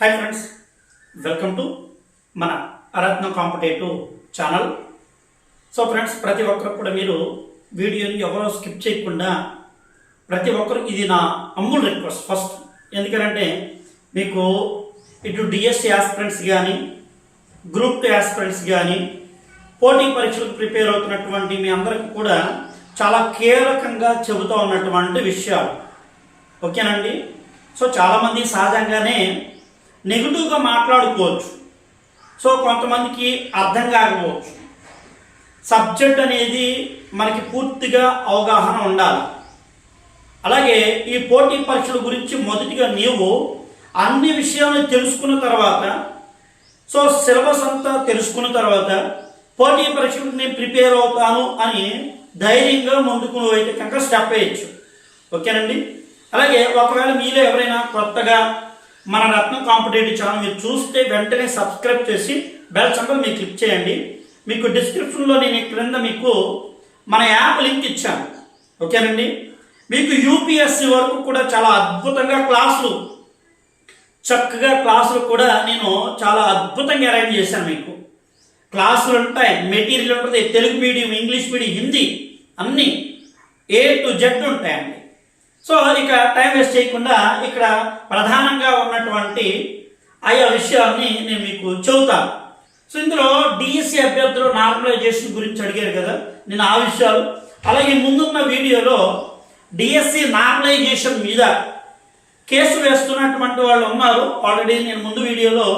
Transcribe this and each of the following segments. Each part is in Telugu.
హాయ్ ఫ్రెండ్స్ వెల్కమ్ టు మన అరత్న కాంపిటేటివ్ ఛానల్ సో ఫ్రెండ్స్ ప్రతి ఒక్కరు కూడా మీరు వీడియోని ఎవరో స్కిప్ చేయకుండా ప్రతి ఒక్కరు ఇది నా అమ్ముల్ రిక్వెస్ట్ ఫస్ట్ ఎందుకంటే మీకు ఇటు డిఎస్సి ఆస్పిరెంట్స్ కానీ గ్రూప్ టూ ఆస్పిరెంట్స్ కానీ పోటీ పరీక్షలకు ప్రిపేర్ అవుతున్నటువంటి మీ అందరికీ కూడా చాలా కీలకంగా చెబుతూ ఉన్నటువంటి విషయాలు. ఓకేనండి సో చాలామంది సహజంగానే నెగిటివ్గా మాట్లాడుకోవచ్చు. సో కొంతమందికి అర్థం కాకపోవచ్చు. సబ్జెక్ట్ అనేది మనకి పూర్తిగా అవగాహన ఉండాలి. అలాగే ఈ పోటీ పరీక్షల గురించి మొదటిగా నీవు అన్ని విషయాలను తెలుసుకున్న తర్వాత సో సిలబస్ అంతా తెలుసుకున్న తర్వాత పోటీ పరీక్షలకు నేను ప్రిపేర్ అవుతాను అని ధైర్యంగా ముందుకు అయితే కనుక స్టెప్ వేయచ్చు. ఓకేనండి? అలాగే ఒకవేళ మీలో ఎవరైనా కొత్తగా మన రత్నం కాంపిటేటివ్ ఛానల్ మీరు చూస్తే వెంటనే సబ్స్క్రైబ్ చేసి బెల్ సింబల్ మీరు క్లిక్ చేయండి. మీకు డిస్క్రిప్షన్లో నేను క్రింద మీకు మన యాప్ లింక్ ఇచ్చాను. ఓకేనండి? మీకు యూపీఎస్సి వరకు కూడా చాలా అద్భుతంగా క్లాసులు చక్కగా క్లాసులు కూడా నేను చాలా అద్భుతంగా అరేంజ్ చేశాను మీకు. క్లాసులు ఉంటాయి మెటీరియల్ ఉంటుంది Telugu medium English medium Hindi అన్నీ ఏ టు జెడ్ ఉంటాయండి. సో ఇక టైం వేస్ట్ చేయకుండా ఇక్కడ ప్రధానంగా ఉన్నటువంటి ఆయా విషయాల్ని నేను మీకు చెబుతాను సో ఇందులో డిఎస్సి అభ్యర్థులు నార్మలైజేషన్ గురించి అడిగారు కదా నేను ఆ విషయాలు. అలాగే ముందున్న వీడియోలో డిఎస్సి నార్మలైజేషన్ మీద కేసు వేస్తున్నటువంటి వాళ్ళు ఉన్నారు. ఆల్రెడీ నేను ముందు వీడియోలో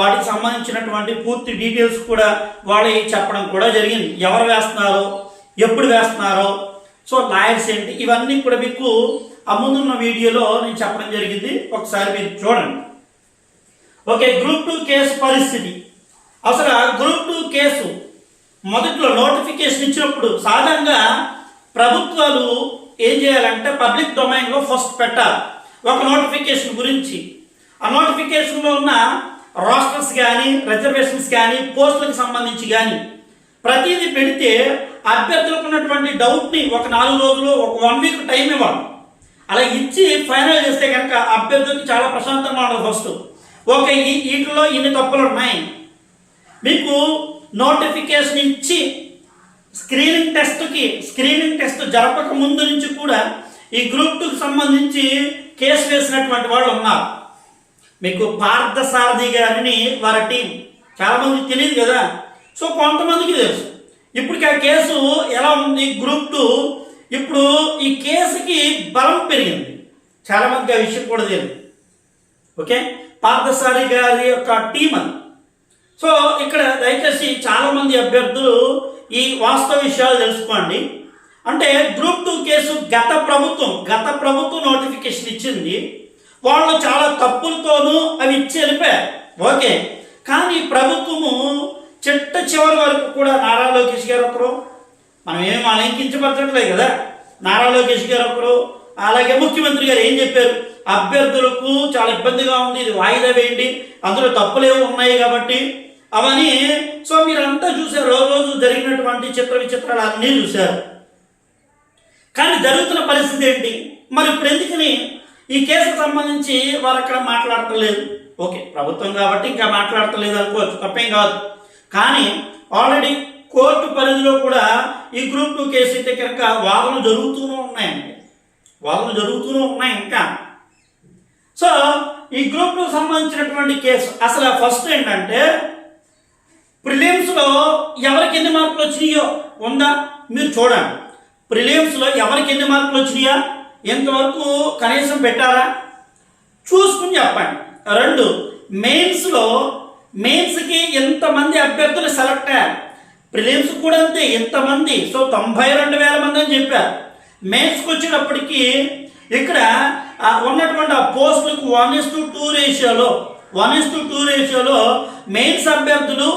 వాటికి సంబంధించినటువంటి పూర్తి డీటెయిల్స్ కూడా వాళ్ళకి చెప్పడం కూడా జరిగింది. ఎవరు వేస్తున్నారో? ఎప్పుడు వేస్తున్నారో? సో లాయర్స్ ఏంటి? ఇవన్నీ కూడా మీకు ఆ ముందున్న వీడియోలో నేను చెప్పడం జరిగింది. ఒకసారి మీరు చూడండి. ఓకే గ్రూప్ టూ కేసు పరిస్థితి. అసలు ఆ గ్రూప్ టూ కేసు మొదట్లో నోటిఫికేషన్ ఇచ్చినప్పుడు సాధారణంగా ప్రభుత్వాలు ఏం చేయాలంటే పబ్లిక్ డొమైన్లో ఫస్ట్ పెట్టాలి. ఒక నోటిఫికేషన్ గురించి. ఆ నోటిఫికేషన్లో ఉన్న రోస్టర్స్ కానీ రిజర్వేషన్స్ కానీ పోస్టులకు సంబంధించి కానీ ప్రతిదీ పెడితే అభ్యర్థులకు ఉన్నటువంటి డౌట్ని ఒక నాలుగు రోజులు ఒక వన్ వీక్ టైం ఇవ్వాలి. అలా ఇచ్చి ఫైనల్ చేస్తే కనుక అభ్యర్థులకి చాలా ప్రశాంతంగా ఉండదు ఫస్ట్. ఓకే ఈ వీటిలో ఇన్ని తప్పులు ఉన్నాయి. మీకు నోటిఫికేషన్ ఇచ్చి స్క్రీనింగ్ టెస్ట్కి స్క్రీనింగ్ టెస్ట్ జరపక ముందు నుంచి కూడా ఈ గ్రూప్ టూకి సంబంధించి కేసు వేసినటువంటి వాళ్ళు ఉన్నారు. మీకు పార్థసారథి గారిని వారి టీం. చాలామంది తెలియదు కదా. సో కొంతమందికి తెలుసు. ఇప్పటికి ఆ కేసు ఎలా ఉంది? గ్రూప్ టూ ఇప్పుడు ఈ కేసుకి బలం పెరిగింది. చాలామందికి ఆ విషయం కూడా తెలియదు. ఓకే పార్థసారి గారి యొక్క టీం అది. సో ఇక్కడ దయచేసి చాలామంది అభ్యర్థులు ఈ వాస్తవ విషయాలు తెలుసుకోండి. అంటే గ్రూప్ టూ కేసు గత ప్రభుత్వం గత ప్రభుత్వం నోటిఫికేషన్ ఇచ్చింది. వాళ్ళు చాలా తప్పులతోనూ అవి ఇచ్చి వెళ్ళిపోయారు. ఓకే కానీ ప్రభుత్వము చిట్ట చివరి వరకు కూడా నారా లోకేష్ గారు ఒకరు. మనం ఏం అలంకించబడట్లేదు కదా. నారా లోకేష్ గారు ఒకరు. అలాగే ముఖ్యమంత్రి గారు ఏం చెప్పారు? అభ్యర్థులకు చాలా ఇబ్బందిగా ఉంది ఇది వాయిదా వేయండి. అందులో తప్పులేవో ఉన్నాయి కాబట్టి. అవని సో మీరంతా చూసారు రోజు రోజు జరిగినటువంటి చిత్ర విచిత్రాలు అన్నీ చూశారు. కానీ జరుగుతున్న పరిస్థితి ఏంటి? మరి ఇప్పుడు ఎందుకని ఈ కేసుకు సంబంధించి వారు అక్కడ మాట్లాడటలేదు ఓకే ప్రభుత్వం కాబట్టి ఇంకా మాట్లాడటం లేదు అనుకోవచ్చు తప్పేం కాదు. కానీ ఆల్రెడీ కోర్టు పరిధిలో కూడా ఈ గ్రూప్ టూ కేసు అయితే కనుక వాదనలు జరుగుతూనే ఉన్నాయండి వాదనలు జరుగుతూనే ఉన్నాయి ఇంకా. సో ఈ గ్రూప్ టూ సంబంధించినటువంటి కేసు అసలు ఫస్ట్ ఏంటంటే ప్రిలిమ్స్లో ఎవరికి ఎన్ని మార్కులు వచ్చినాయో ఉందా? మీరు చూడండి. ప్రిలిమ్స్లో ఎవరికి ఎన్ని మార్కులు వచ్చినాయా? ఎంతవరకు కనీసం పెట్టారా చూసుకుని చెప్పండి. రెండు మెయిన్స్లో మెయిన్స్కి ఎంతమంది అభ్యర్థులు సెలెక్ట్ అయ్యారు? ప్రిలిమ్స్ కూడా అంతే ఎంతమంది? సో తొంభై రెండు వేల మంది అని చెప్పారు. మెయిన్స్కి వచ్చేటప్పటికి ఇక్కడ ఉన్నటువంటి ఆ పోస్టులకు వన్ ఇస్ టు టూ రేషియోలో వన్ ఇస్ టు టూ రేషియోలో మెయిన్స్ అభ్యర్థులు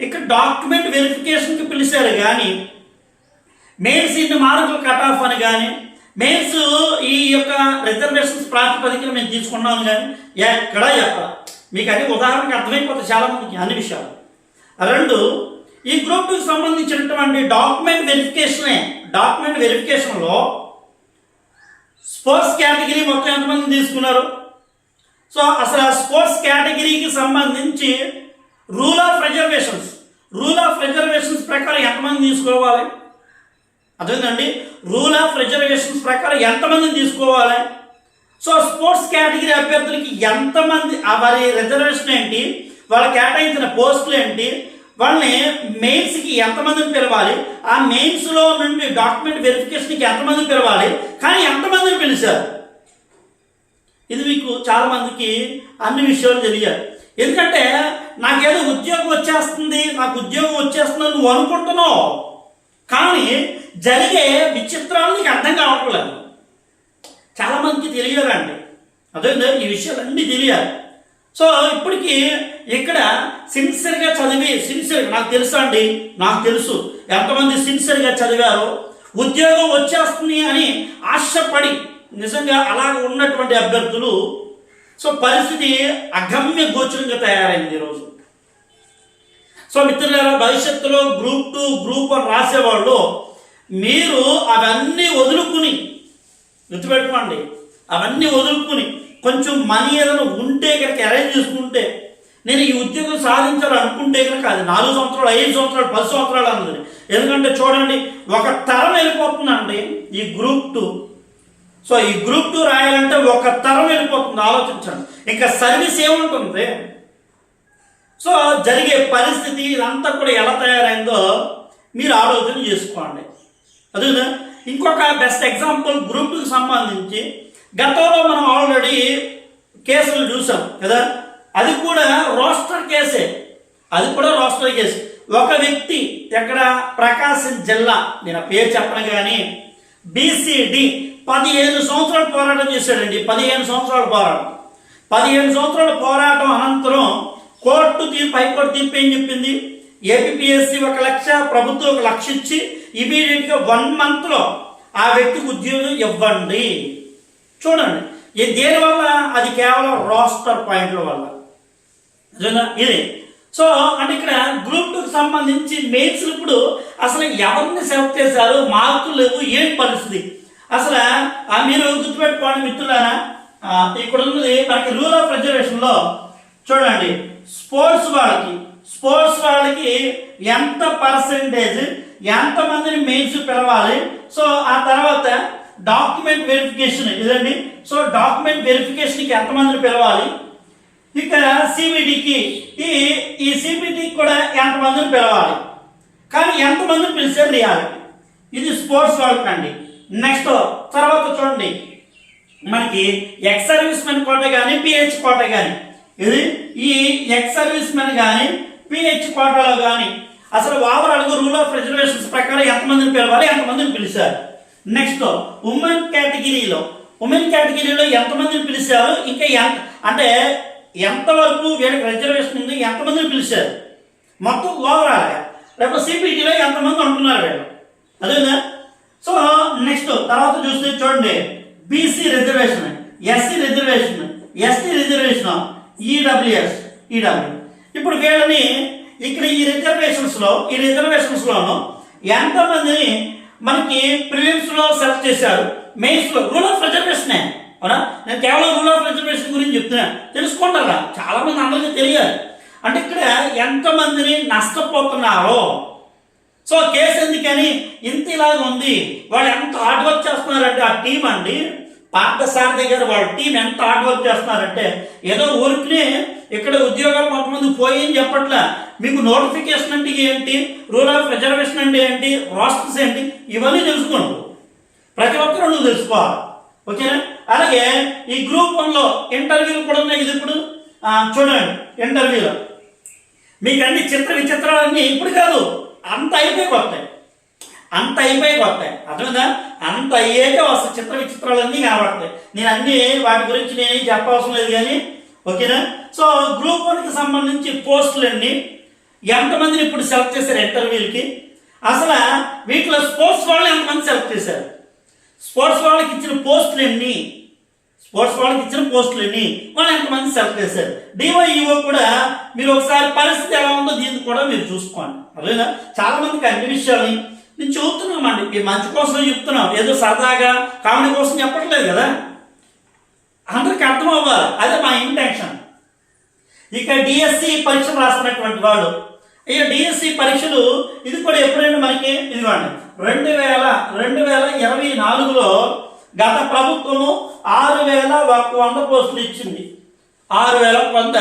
ఇక్కడ డాక్యుమెంట్ వెరిఫికేషన్కి పిలిచారు కానీ మెయిన్స్ ఇన్ని మార్కులు కట్ ఆఫ్ అని కానీ మెయిన్స్ ఈ యొక్క రిజర్వేషన్స్ ప్రాతిపదికన మేము తీసుకున్నాం కానీ ఎక్కడా ఎక్కడ మీకు అన్ని ఉదాహరణకు అర్థమైపోతుంది చాలా మందికి అన్ని విషయాలు. రెండు ఈ గ్రూప్కి సంబంధించినటువంటి డాక్యుమెంట్ వెరిఫికేషనే డాక్యుమెంట్ వెరిఫికేషన్లో స్పోర్ట్స్ కేటగిరీ మొత్తం ఎంతమంది తీసుకున్నారు? సో అసలు ఆ స్పోర్ట్స్ కేటగిరీకి సంబంధించి rule of reservations rule of reservations ప్రకారం ఎంతమంది తీసుకోవాలి? అదేంటండి రూల్ ఆఫ్ రిజర్వేషన్స్ ప్రకారం ఎంతమందిని తీసుకోవాలి? సో స్పోర్ట్స్ కేటగిరీ అభ్యర్థులకి ఎంతమంది ఆ వారి రిజర్వేషన్ ఏంటి వాళ్ళ కేటాయించిన పోస్టులు ఏంటి వాళ్ళని మెయిన్స్కి ఎంతమందిని పిలవాలి ఆ మెయిన్స్లో నుండి డాక్యుమెంట్ వెరిఫికేషన్కి ఎంతమందిని పిలవాలి కానీ ఎంతమందిని పిలిచారు? ఇది మీకు చాలామందికి అన్ని విషయాలు తెలియాలి. ఎందుకంటే నాకేదో ఉద్యోగం వచ్చేస్తుంది నాకు ఉద్యోగం వచ్చేస్తుందని నువ్వు అనుకుంటున్నావు. కానీ జరిగే విచిత్రాలు నీకు అర్థం కావట్లేదు. చాలా మందికి అదే ఈ విషయాలన్నీ తెలియాలి. సో ఇప్పటికీ ఇక్కడ సిన్సియర్గా చదివి సిన్సియర్ నాకు తెలుసా అండి? నాకు తెలుసు. ఎంతమంది సిన్సియర్గా చదివారో? ఉద్యోగం వచ్చేస్తుంది అని ఆశపడి నిజంగా అలా ఉన్నటువంటి అభ్యర్థులు సో పరిస్థితి అగమ్య గోచరంగా తయారైంది ఈరోజు సో మిత్రులారా భవిష్యత్తులో గ్రూప్ టూ గ్రూప్ వన్ రాసేవాళ్ళు మీరు అవన్నీ వదులుకుని గుర్తుపెట్టుకోండి. అవన్నీ వదులుకుని కొంచెం మనీ ఏదైనా ఉంటే కనుక అరేంజ్ చేసుకుంటే నేను ఈ ఉద్యోగం సాధించాలనుకుంటే కనుక అది నాలుగు సంవత్సరాలు ఐదు సంవత్సరాలు పది సంవత్సరాలు అన్నది. ఎందుకంటే చూడండి ఒక తరం వెళ్ళిపోతుందండి ఈ గ్రూప్ టూ సో ఈ గ్రూప్ టూ రాయాలంటే ఒక తరం వెళ్ళిపోతుంది ఆలోచించండి. ఇంకా సర్వీస్ ఏముంటుంది? సో జరిగే పరిస్థితి ఇదంతా కూడా ఎలా తయారైందో మీరు ఆలోచన చేసుకోండి. అదే ఇంకొక బెస్ట్ ఎగ్జాంపుల్ గ్రూప్కి సంబంధించి గతంలో మనం ఆల్రెడీ కేసులు చూసాం కదా? అది కూడా రోస్టర్ కేసే అది కూడా రోస్టర్ కేసు ఒక వ్యక్తి ఎక్కడ? ప్రకాశం జిల్లా. నేను పేరు చెప్పను కానీ బీసీడి పదిహేను సంవత్సరాలు పోరాటం చేశాడండి. పదిహేను సంవత్సరాల పోరాటం. పదిహేను సంవత్సరాల పోరాటం అనంతరం కోర్టు తీర్పు హైకోర్టు తీర్పు ఏం చెప్పింది? ఏపీఎస్సి ఒక లక్ష ప్రభుత్వం ఒక లక్ష ఇచ్చి ఇమీడియట్గా వన్ మంత్లో ఆ వ్యక్తికి ఉద్యోగం ఇవ్వండి. చూడండి. దేనివల్ల అది కేవలం రోస్టర్ పాయింట్ల వల్ల. ఇది. సో అంటే ఇక్కడ గ్రూప్ టూకి సంబంధించి మెయిన్స్ ఇప్పుడు అసలు ఎవరిని సెలెక్ట్ చేశారు? మార్కులు లేవు. ఏం పరిస్థితి? అసలు ఆ మీరు గుర్తుపెట్టుకోండి మిత్రులారా. ఇక్కడ ఉన్నది మనకి రూల్ ఆఫ్ రిజర్వేషన్లో చూడండి. స్పోర్ట్స్ వాళ్ళకి స్పోర్ట్స్ వాళ్ళకి ఎంత పర్సెంటేజ్ ఎంతమందిని మెయిన్స్ పిలవాలి. సో ఆ తర్వాత డాక్యుమెంట్ వెరిఫికేషన్ ఇదండి. సో డాక్యుమెంట్ వెరిఫికేషన్కి ఎంతమందిని పిలవాలి? ఇక సిబిడికి. ఈ ఈ సిబిడికి కూడా ఎంతమందిని పిలవాలి? కానీ ఎంతమందిని పిలిచారు రియాలిటీ ఇది స్పోర్ట్స్ వాళ్ళకి అండి నెక్స్ట్ తర్వాత చూడండి. మనకి ఎక్స్ సర్వీస్ మెన్ కోట కానీ పిహెచ్ కోట కానీ ఇది ఈ ఎక్స్ సర్వీస్ మెన్ కానీ పిహెచ్ కోటలో కానీ అసలు ఓవరాల్గా రూల్ ఆఫ్ రిజర్వేషన్స్ ప్రకారం ఎంతమందిని పిలవాలి ఎంతమందిని పిలిచారు? నెక్స్ట్ ఉమెన్ కేటగిరీలో ఉమెన్ కేటగిరీలో ఎంతమందిని పిలిచారు? ఇంకా ఎంత అంటే ఎంతవరకు వీళ్ళకి రిజర్వేషన్ ఉంది ఎంతమందిని పిలిచారు? మొత్తం ఓవరాల్గా రేపు సిపిటీలో ఎంతమంది ఉంటున్నారు వీళ్ళు? అదేనా? సో నెక్స్ట్ తర్వాత చూస్తే చూడండి. BC reservation SC reservation ST reservation EWS EW ఇప్పుడు వీళ్ళని ఇక్కడ ఈ రిజర్వేషన్స్లో ఈ రిజర్వేషన్స్లోను ఎంతమందిని మనకి ప్రిలిమ్స్లో సెలెక్ట్ చేశారు? మెయిన్స్లో రూల్ ఆఫ్ రిజర్వేషనే అవునా? నేను కేవలం రూల్ ఆఫ్ రిజర్వేషన్ గురించి చెప్తున్నా. తెలుసుకుంటారా చాలా మంది అందరికీ తెలియాలి. అంటే ఇక్కడ ఎంతమందిని నష్టపోతున్నారో. సో కేసు ఎందుకని? ఇంత ఇలాగ ఉంది. వాళ్ళు ఎంత హార్డ్ వర్క్ చేస్తున్నారంటే ఆ టీం అండి. పార్థసారథి గారు వాళ్ళ టీం ఎంత హార్డ్ వర్క్ చేస్తున్నారంటే ఏదో ఊరికి ఇక్కడ ఉద్యోగాలు కొంతమంది పోయి అని మీకు నోటిఫికేషన్ అంటే ఏంటి? రూల్ ఆఫ్ రిజర్వేషన్ అంటే ఏంటి? ప్రాసెస్ ఏంటి? ఇవన్నీ తెలుసుకోండి. ప్రతి ఒక్కరు నువ్వు తెలుసుకోవాలి. ఓకేనా? అలాగే ఈ గ్రూప్ వన్లో ఇంటర్వ్యూలు కూడా ఉన్నాయి ఇది ఇప్పుడు? చూడండి ఇంటర్వ్యూలో. మీకు అన్ని చిత్ర విచిత్రాలన్నీ ఇప్పుడు కాదు అంత అయిపోయి వస్తాయి అంత అయిపోయి వస్తాయి అర్థమైందా? అంత అయ్యాక వస్తాయి చిత్ర విచిత్రాలన్నీ కనబడతాయి. నేను అన్ని వాటి గురించి నేను చెప్పవసరం లేదు కానీ ఓకేనా? సో గ్రూప్ వన్కి సంబంధించి పోస్టులన్నీ ఎంతమందిని ఇప్పుడు సెలెక్ట్ చేశారు ఇంటర్వ్యూలకి? అసలు వీటిలో స్పోర్ట్స్ వాళ్ళు ఎంతమంది సెలెక్ట్ చేశారు? స్పోర్ట్స్ వాళ్ళకి ఇచ్చిన పోస్టులు ఎన్ని స్పోర్ట్స్ వాళ్ళకి ఇచ్చిన పోస్టులు ఎన్ని వాళ్ళు ఎంతమంది సెలెక్ట్ చేశారు? డివైఈఓ కూడా మీరు ఒకసారి పరిస్థితి ఎలా ఉందో దీన్ని కూడా మీరు చూసుకోండి. అదేనా? చాలా మందికి అన్ని విషయాలని నేను చెబుతున్నామండి. మీ మంచి కోసం చెప్తున్నాం. ఏదో సరదాగా కామెడీ కోసం చెప్పట్లేదు కదా? అందరికి అర్థం అవ్వాలి. అదే మా ఇంటెన్షన్. ఇక డిఎస్సి పరీక్షలు రాస్తున్నటువంటి వాళ్ళు. ఇక డిఎస్సి పరీక్షలు ఇది కూడా ఎప్పుడైనా మనకి? ఇదిగోండి. రెండు వేల రెండు వేల ఇరవై నాలుగులో గత ప్రభుత్వము ఆరు వేల ఒక వంద పోస్టులు ఇచ్చింది. ఆరు వేల వంద.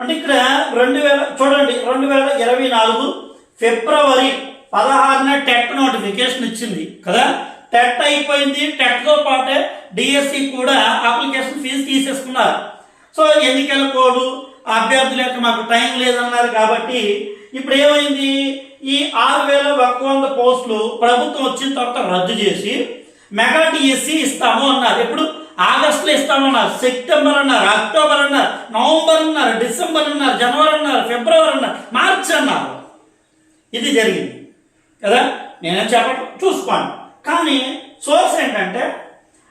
అంటే ఇక్కడ రెండు వేల చూడండి రెండు వేల ఇరవై నాలుగు ఫిబ్రవరి పదహారున టెట్ నోటిఫికేషన్ ఇచ్చింది. కదా? టెట్ అయిపోయింది. టెట్తో పాటే డిఎస్సి కూడా అప్లికేషన్ ఫీజు తీసేసుకున్నారు. సో ఎన్నికల కోడ్ అభ్యర్థుల యొక్క మాకు టైం లేదన్నారు కాబట్టి ఇప్పుడు ఏమైంది? ఈ ఆరు వేల ఒక వంద పోస్టులు ప్రభుత్వం వచ్చిన తర్వాత రద్దు చేసి మెగా టీఎస్సీ ఇస్తాము అన్నారు. ఇప్పుడు ఆగస్టులో ఇస్తామన్నారు సెప్టెంబర్ అన్నారు అక్టోబర్ అన్నారు నవంబర్ అన్నారు డిసెంబర్ అన్నారు జనవరి అన్నారు ఫిబ్రవరి అన్నారు మార్చ్ అన్నారు. ఇది జరిగింది. కదా? నేనే చెప్పడం చూసుకోండి. కానీ సోర్స్ ఏంటంటే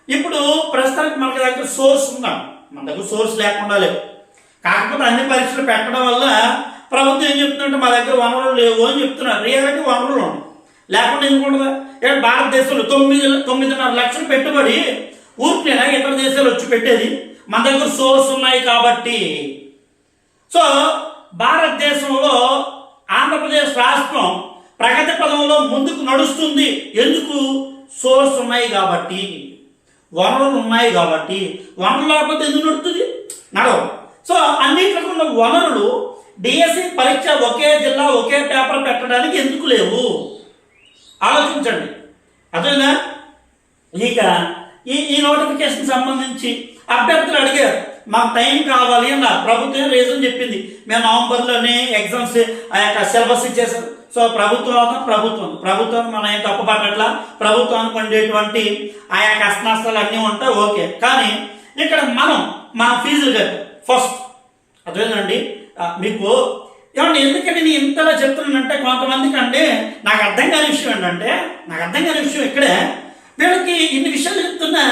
ఇప్పుడు ప్రస్తుతానికి మనకి దగ్గర సోర్స్ ఉందా మన దగ్గర సోర్స్ లేకుండా లేవు. కాకపోతే అన్ని పరీక్షలు పెట్టడం వల్ల ప్రభుత్వం ఏం చెప్తుందంటే మా దగ్గర వనరులు లేవు అని చెప్తున్నారు. రియాలిటీ వనరులు ఉన్నాయి లేకుండా ఎందుకుంటుందా ఇక్కడ భారతదేశంలో తొమ్మిది తొమ్మిదిన్నర లక్షలు పెట్టుబడి ఊరికైనా ఇతర దేశాలు వచ్చి పెట్టేది? మన దగ్గర సోర్స్ ఉన్నాయి కాబట్టి. సో భారతదేశంలో ఆంధ్రప్రదేశ్ రాష్ట్రం ప్రగతి పదంలో ముందుకు నడుస్తుంది. ఎందుకు? సోర్స్ ఉన్నాయి కాబట్టి. వనరులు ఉన్నాయి కాబట్టి. వనరులు లేకపోతే ఎందుకు నడుస్తుంది? నడవు సో అన్నింటిలో ఉన్న వనరులు డిఎస్సి పరీక్ష ఒకే జిల్లా ఒకే పేపర్ పెట్టడానికి ఎందుకు లేవు? ఆలోచించండి. అదేనా ఇక ఈ ఈ నోటిఫికేషన్ సంబంధించి అభ్యర్థులు అడిగారు మాకు టైం కావాలి అన్నారు. ప్రభుత్వం రీజన్ చెప్పింది. మేము నవంబర్లోనే ఎగ్జామ్స్ ఆ యొక్క సిలబస్ ఇచ్చేసాం. సో ప్రభుత్వం ప్రభుత్వం ప్రభుత్వం మనం ఏం తప్పుపట్టట్లా ప్రభుత్వానికి ఉండేటువంటి ఆయా కష్టనష్టాలు అన్నీ ఉంటాయి ఓకే. కానీ ఇక్కడ మనం మన ఫీజులు కట్టాం. ఫస్ట్. అదేనండి మీకు ఏమంటే ఎందుకంటే నేను ఇంతలా చెప్తున్నానంటే కొంతమందికి అంటే నాకు అర్థం కాని విషయం ఏంటంటే నాకు అర్థం కాని విషయం ఇక్కడే. వీళ్ళకి ఇన్ని విషయాలు చెప్తున్నా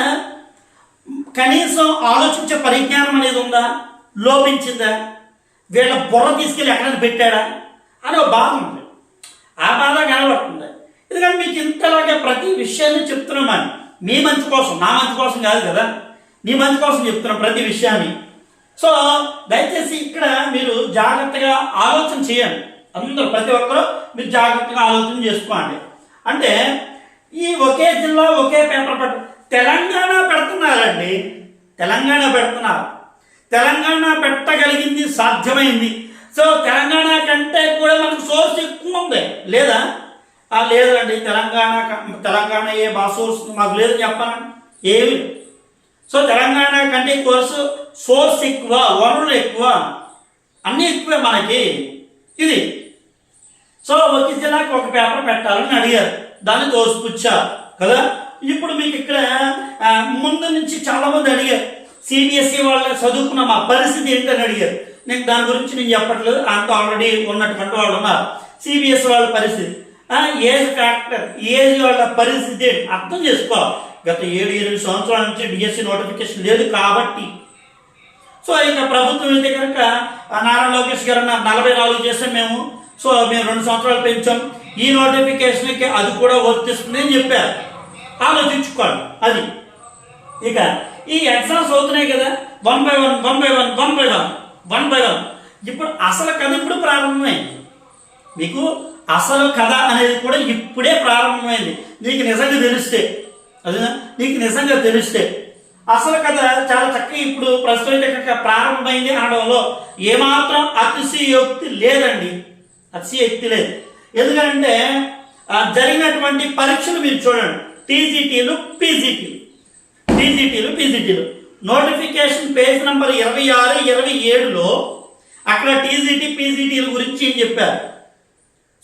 కనీసం ఆలోచించే పరిజ్ఞానం అనేది ఉందా? లోపించిందా? వీళ్ళ బుర్ర తీసుకెళ్ళి ఎక్కడైనా పెట్టాడా? అని ఒక బాధ ఉంది ఆ బాధ కనబడుతుంది. ఎందుకంటే మీకు ఇంతలాగా ప్రతి విషయాన్ని చెప్తున్నామని మీ మంచి కోసం నా మంచి కోసం కాదు కదా? నీ మంచి కోసం చెప్తున్నాం ప్రతి విషయాన్ని. సో దయచేసి ఇక్కడ మీరు జాగ్రత్తగా ఆలోచన చేయండి. అందరూ ప్రతి ఒక్కరూ మీరు జాగ్రత్తగా ఆలోచన చేసుకోండి. అంటే ఈ ఒకే జిల్లా ఒకే పేపర్ పెట్ట తెలంగాణ పెడుతున్నారండి. తెలంగాణ పెడుతున్నారు. తెలంగాణ పెట్టగలిగింది సాధ్యమైంది. సో తెలంగాణ కంటే కూడా మనకు సోర్స్ ఎక్కువ ఉంది. లేదా? లేదండి. తెలంగాణ క- తెలంగాణ ఏ మా సోర్స్ మాకు లేదు చెప్పాలండి ఏమి సో తెలంగాణ కంటే కోర్సు సోర్స్ ఎక్కువ వనరులు ఎక్కువ. అన్నీ ఎక్కువే మనకి. ఇది. సో ఒక జిల్లాకి ఒక పేపర్ పెట్టాలని అడిగారు. దాన్ని తోసిపుచ్చారు కదా? ఇప్పుడు మీకు ఇక్కడ ముందు నుంచి చాలా మంది అడిగారు. సిబిఎస్ఈ వాళ్ళ చదువుకున్న మా పరిస్థితి ఏంటని అడిగారు. నేను దాని గురించి నేను చెప్పట్లేదు. అంత ఆల్రెడీ ఉన్నటువంటి వాళ్ళు ఉన్నారు. సిబిఎస్ వాళ్ళ పరిస్థితి. ఏజ్ ఫ్యాక్టర్ ఏజ్ వాళ్ళ పరిస్థితి అర్థం చేసుకో గత ఏడు ఎనిమిది సంవత్సరాల నుంచి డిఎస్సి నోటిఫికేషన్ లేదు కాబట్టి. సో ఇక ప్రభుత్వం అయితే కనుక నారా లోకేష్ గారు అన్నారు నలభై నాలుగు చేసాం మేము సో మేము రెండు సంవత్సరాలు పెంచాం. ఈ నోటిఫికేషన్కి అది కూడా వర్తిస్తుంది అని చెప్పారు. ఆలోచించుకోండి అది. ఇక ఈ ఎగ్జామ్స్ అవుతున్నాయి కదా one by one one by one one by one one by one ఇప్పుడు అసలు కథ ఇప్పుడు ప్రారంభమైంది? మీకు అసలు కథ అనేది కూడా ఇప్పుడే ప్రారంభమైంది. నీకు నిజంగా తెలిస్తే. అదేనా? నీకు నిజంగా తెలిస్తే. అసలు కథ చాలా చక్కగా ఇప్పుడు ప్రస్తుతం అయితే ప్రారంభమైంది అనడంలో ఏమాత్రం అతిశయోక్తి లేదండి. అతిశయోక్తి లేదు. ఎందుకంటే జరిగినటువంటి పరీక్షలు మీరు చూడండి. టీజీటీలు పీజీటీలు. టీజీటీలు పీజీటీలు. నోటిఫికేషన్ పేజ్ నంబర్ ఇరవై ఆరు ఇరవై ఏడులో అక్కడ టీజీటీ పీజీటీల గురించి ఏం చెప్పారు?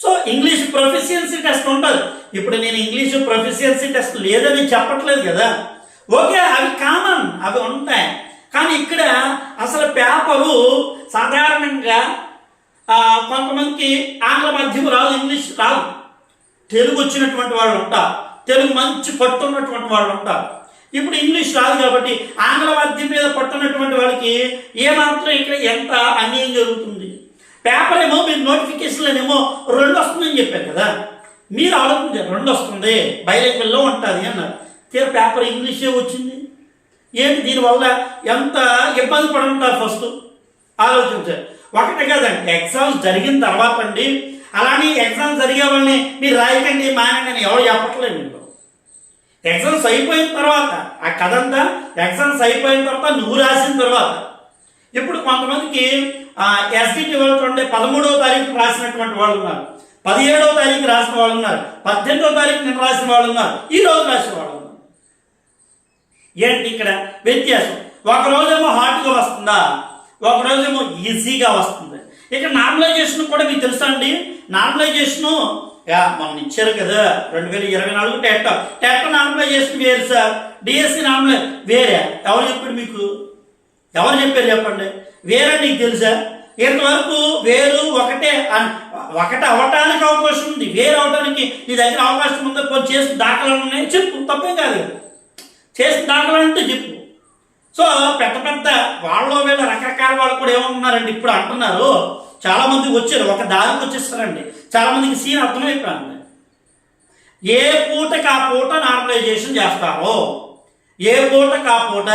సో ఇంగ్లీష్ ప్రొఫిషియన్సీ టెస్ట్ ఉండదు ఇప్పుడు నేను ఇంగ్లీష్ ప్రొఫిషియన్సీ టెస్ట్ లేదని చెప్పట్లేదు కదా. ఓకే అవి కామన్ అవి ఉంటాయి. కానీ ఇక్కడ అసలు పేపరు సాధారణంగా కొంతమందికి ఆంగ్ల మాధ్యమం రాదు ఇంగ్లీష్ రాదు. తెలుగు వచ్చినటువంటి వాళ్ళు ఉంటారు. తెలుగు మంచి పట్టున్నటువంటి వాళ్ళు ఉంటారు. ఇప్పుడు ఇంగ్లీష్ రాదు కాబట్టి ఆంగ్ల మాధ్యమం మీద పట్టున్నటువంటి వాళ్ళకి ఏమాత్రం ఇక్కడ ఎంత అన్యాయం జరుగుతుంది. పేపర్ ఏమో మీరు నోటిఫికేషన్లనేమో రెండు వస్తుందని చెప్పారు కదా. మీరు ఆడుతుంది రెండు వస్తుంది బైలింగ్వల్లో ఉంటుంది అన్నారు. తీరా పేపర్ ఇంగ్లీషే వచ్చింది. ఏంటి దీనివల్ల ఎంత ఇబ్బంది పడి ఫస్ట్ ఆలోచించారు ఒకటే కదండి ఎగ్జామ్స్ జరిగిన తర్వాత అండి అలానే ఎగ్జామ్స్ జరిగే వాళ్ళని మీరు రాయకండి మానండి అని ఎవరు చెప్పట్లేదు మీరు. ఎగ్జామ్స్ అయిపోయిన తర్వాత ఆ కథ అంతా ఎగ్జామ్స్ అయిపోయిన తర్వాత నువ్వు రాసిన తర్వాత. ఇప్పుడు కొంతమందికి ఎస్డిటి వాళ్ళు ఉండే పదమూడవ తారీఖు రాసినటువంటి వాళ్ళు ఉన్నారు. పదిహేడవ తారీఖు రాసిన వాళ్ళు ఉన్నారు. పద్దెనిమిదవ తారీఖు నిన్న రాసిన వాళ్ళు ఉన్నారు. ఈ రోజు రాసిన వాళ్ళు ఉన్నారు. ఏంటి ఇక్కడ వ్యత్యాసం? ఒక రోజేమో హార్డ్గా వస్తుందా? ఒక రోజేమో ఈజీగా వస్తుంది. ఇక్కడ నార్మలైజేషన్ కూడా మీకు తెలుసా అండి? నార్మలైజేషను యా ఇచ్చారు కదా రెండు వేల ఇరవై నాలుగు టెట్. టెట్ నార్మలైజేషన్ వేరు సార్. డిఎస్సి నార్మలై వేరే. ఎవరు చెప్పారు మీకు? ఎవరు చెప్పారు చెప్పండి? వేరే నీకు తెలుసా? ఇంతవరకు వేరు ఒకటే ఒకటి అవ్వటానికి అవకాశం ఉంది. వేరు అవటానికి నీ దగ్గర అవకాశం ఉందో కొంచెం చేసిన దాఖలాలు ఉన్నాయి చెప్పు. తప్పే కాదు. చేసిన దాఖలాలు అంటే చెప్పు. సో పెద్ద పెద్ద వాళ్ళు వీళ్ళ రకరకాల వాళ్ళు కూడా ఏమంటున్నారండి ఇప్పుడు అంటున్నారు. చాలామంది వచ్చారు. ఒక దారికి వచ్చేస్తారండి. చాలామందికి సీన్ అర్థమైపోయింది. ఏ పూటకి ఆ పూట నార్మలైజేషన్ చేస్తారో? ఏ పూటకి ఆ పూట?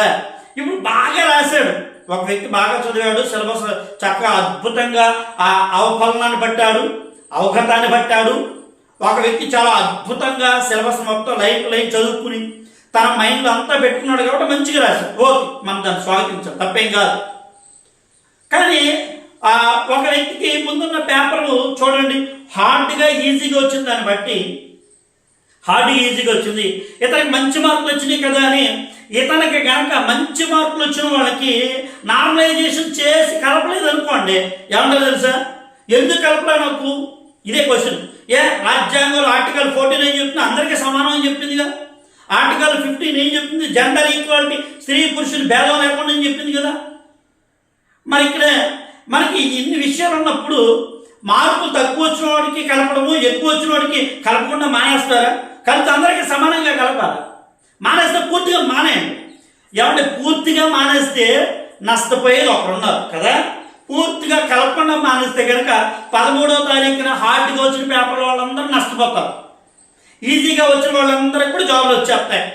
ఇప్పుడు బాగా రాశాడు. ఒక వ్యక్తి బాగా చదివాడు సిలబస్ చక్కగా అద్భుతంగా ఆ అవఫలనాన్ని పట్టాడు అవగతాన్ని పట్టాడు. ఒక వ్యక్తి చాలా అద్భుతంగా సిలబస్ మొత్తం లైన్ లైన్ చదువుకుని తన మైండ్లో అంతా పెట్టుకున్నాడు కాబట్టి మంచిగా రాశాడు. ఓకే మనం దాన్ని స్వాగతించాం తప్పేం కాదు. కానీ ఒక వ్యక్తికి ముందున్న పేపర్లు చూడండి హార్డ్గా ఈజీగా వచ్చిన దాన్ని బట్టి హార్డ్ ఈజీగా వచ్చింది. ఇతనికి మంచి మార్కులు వచ్చినాయి కదా అని ఇతనికి గనక మంచి మార్కులు వచ్చిన వాళ్ళకి నార్మలైజేషన్ చేసి కలపలేదు అనుకోండి. ఏమంటారు తెలుసా? ఎందుకు కలపలే నాకు? ఇదే క్వశ్చన్ ఏ రాజ్యాంగంలో ఆర్టికల్ ఫోర్టీన్ ఏం చెప్తుంది? అందరికీ సమానం అని చెప్పింది కదా ఆర్టికల్ ఫిఫ్టీన్ ఏం చెప్తుంది? జెండర్ ఈక్వాలిటీ స్త్రీ పురుషుని భేదం లేకుండా అని చెప్పింది కదా. మరి ఇక్కడ మనకి ఇన్ని విషయాలు ఉన్నప్పుడు మార్కులు తక్కువ వచ్చిన వాడికి కలపడము ఎక్కువ వచ్చిన వాడికి కలపకుండా మానేస్తారా? కలిసి అందరికీ సమానంగా కలపాలి. మానేస్తే పూర్తిగా మానేయండి ఏమంటే పూర్తిగా మానేస్తే నష్టపోయేది ఒకరు ఉన్నారు కదా? పూర్తిగా కలపకుండా మానేస్తే కనుక పదమూడవ తారీఖున హార్డ్గా వచ్చిన పేపర్ వాళ్ళందరూ నష్టపోతారు. ఈజీగా వచ్చిన వాళ్ళందరికీ కూడా జాబ్లు వచ్చేస్తాయి.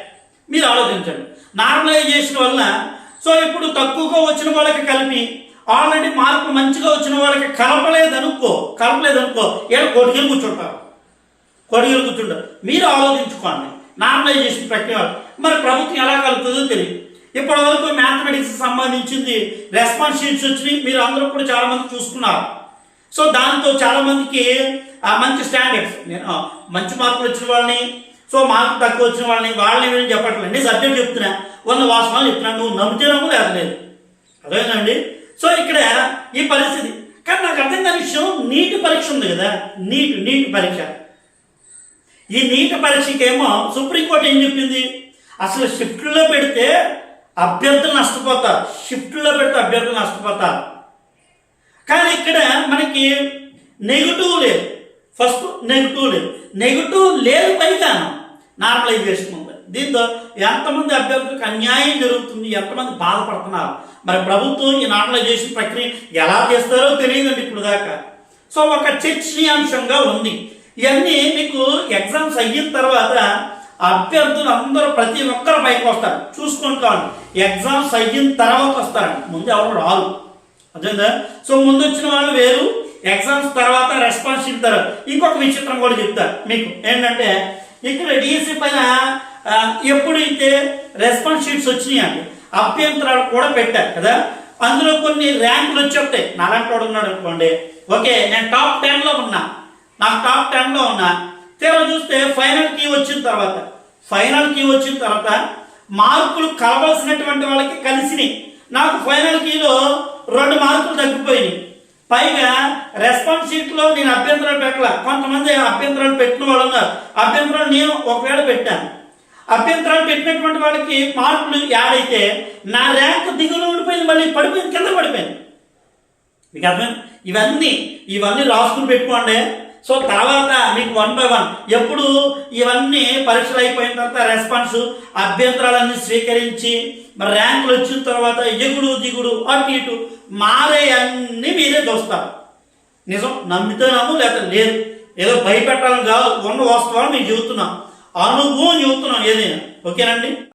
మీరు ఆలోచించండి. నార్మలైజేషన్ వల్ల సో ఇప్పుడు తక్కువగా వచ్చిన వాళ్ళకి కలిపి ఆల్రెడీ మార్పు మంచిగా వచ్చిన వాళ్ళకి కలపలేదనుకో కలపలేదనుకో ఏడు కొట్టుకెళ్ళి కూర్చుంటారు. కోటికలు మీరు ఆలోచించుకోండి. నార్మలైజేషన్ ప్రక్రియ మరి ప్రభుత్వం ఎలా కలుపుతుందో తెలియదు. ఇప్పటి వరకు మ్యాథమెటిక్స్ సంబంధించింది రెస్పాన్స్ షీట్స్ వచ్చినాయి. మీరు అందరూ కూడా చాలామంది చూసుకున్నారు. సో దాంతో చాలామందికి మంచి స్టాండర్డ్స్ నేను మంచి మార్కులు వచ్చిన వాళ్ళని సో మార్కులు తక్కువ వచ్చిన వాళ్ళని వాళ్ళని వీళ్ళని చెప్పట్లేదు. నేను సబ్జెక్ట్ చెప్తున్నా. ఉన్న వాస్తవాలు చెప్తున్నాను నువ్వు నమ్మితే లేదలేదు అదేనండి సో ఇక్కడ ఈ పరిస్థితి. కానీ నాకు అర్థం కాని విషయం నీటి పరీక్ష ఉంది కదా. నీట్ నీటి పరీక్ష. ఈ నీటి పరీక్షకేమో సుప్రీంకోర్టు ఏం చెప్పింది? అసలు షిఫ్ట్లో పెడితే అభ్యర్థులు నష్టపోతారు. షిఫ్ట్లో పెడితే అభ్యర్థులు నష్టపోతారు. కానీ ఇక్కడ మనకి నెగిటివ్ లేదు. ఫస్ట్ నెగిటివ్ లేదు. నెగిటివ్ లేదు పైగా నార్మలైజేషన్ ఉంది. దీంతో ఎంతమంది అభ్యర్థులకు అన్యాయం జరుగుతుంది ఎంతమంది బాధపడుతున్నారు? మరి ప్రభుత్వం ఈ నార్మలైజేషన్ ప్రక్రియ ఎలా చేస్తారో తెలియదండి ఇప్పుడు దాకా సో ఒక చర్చనీయాంశంగా ఉంది. ఇవన్నీ మీకు ఎగ్జామ్స్ అయిన తర్వాత అభ్యర్థులు అందరూ ప్రతి ఒక్కరు పైకి వస్తారు. చూసుకొని కావాలి. ఎగ్జామ్స్ అయిన తర్వాత వస్తారు. ముందు ఎవరు రారు. అదేందా సో ముందు వచ్చిన వాళ్ళు వేరు. ఎగ్జామ్స్ తర్వాత రెస్పాన్స్ ఇస్తారు. తర్వాత ఇంకొక విచిత్రం కూడా చెప్తారు మీకు. ఏంటంటే ఇక్కడ డిఎస్సి పైన ఎప్పుడైతే రెస్పాన్స్ షీట్స్ వచ్చినాయండి అభ్యంతరాలు కూడా పెట్టారు కదా? అందులో కొన్ని ర్యాంకులు వచ్చి ఉంటాయి. నాలాంటి వాడు ఉన్నాడు అనుకోండి. ఓకే నేను టాప్ టెన్లో ఉన్నా. నాకు టాప్ టెన్లో ఉన్నా. తీరా చూస్తే ఫైనల్ కీ వచ్చిన తర్వాత. ఫైనల్ కీ వచ్చిన తర్వాత మార్కులు కలవలసినటువంటి వాళ్ళకి కలిసినాయి. నాకు ఫైనల్ కీలో రెండు మార్కులు తగ్గిపోయినాయి. పైగా రెస్పాన్స్ షీట్లో నేను అభ్యంతరాలు పెట్టాల. కొంతమంది అభ్యంతరాలు పెట్టిన వాళ్ళు ఉన్నారు. అభ్యంతరాలు నేను ఒకవేళ పెట్టాను. అభ్యంతరాలు పెట్టినటువంటి వాళ్ళకి మార్కులు యాడ్ అయితే నా ర్యాంక్ దిగులు ఉండిపోయింది మళ్ళీ పడిపోయింది కింద పడిపోయింది. మీకు అర్థం ఇవన్నీ ఇవన్నీ రాసుకుని పెట్టుకోండి. సో తర్వాత మీకు వన్ బై వన్ ఎప్పుడు ఇవన్నీ పరీక్షలు అయిపోయిన తర్వాత రెస్పాన్స్ అభ్యంతరాలన్నీ స్వీకరించి మరి ర్యాంకులు వచ్చిన తర్వాత ఎగుడు దిగుడు అటు ఇటు మారే అన్నీ మీరే చూస్తారు. నిజం? నమ్మితే నమ్ము లేక లేదు. ఏదో భయపెట్టాలని కాదు ఉన్న వాస్తవాలు మీకు చెబుతున్నాం. అనుభవం చెబుతున్నాం ఏదైనా. ఓకేనండి?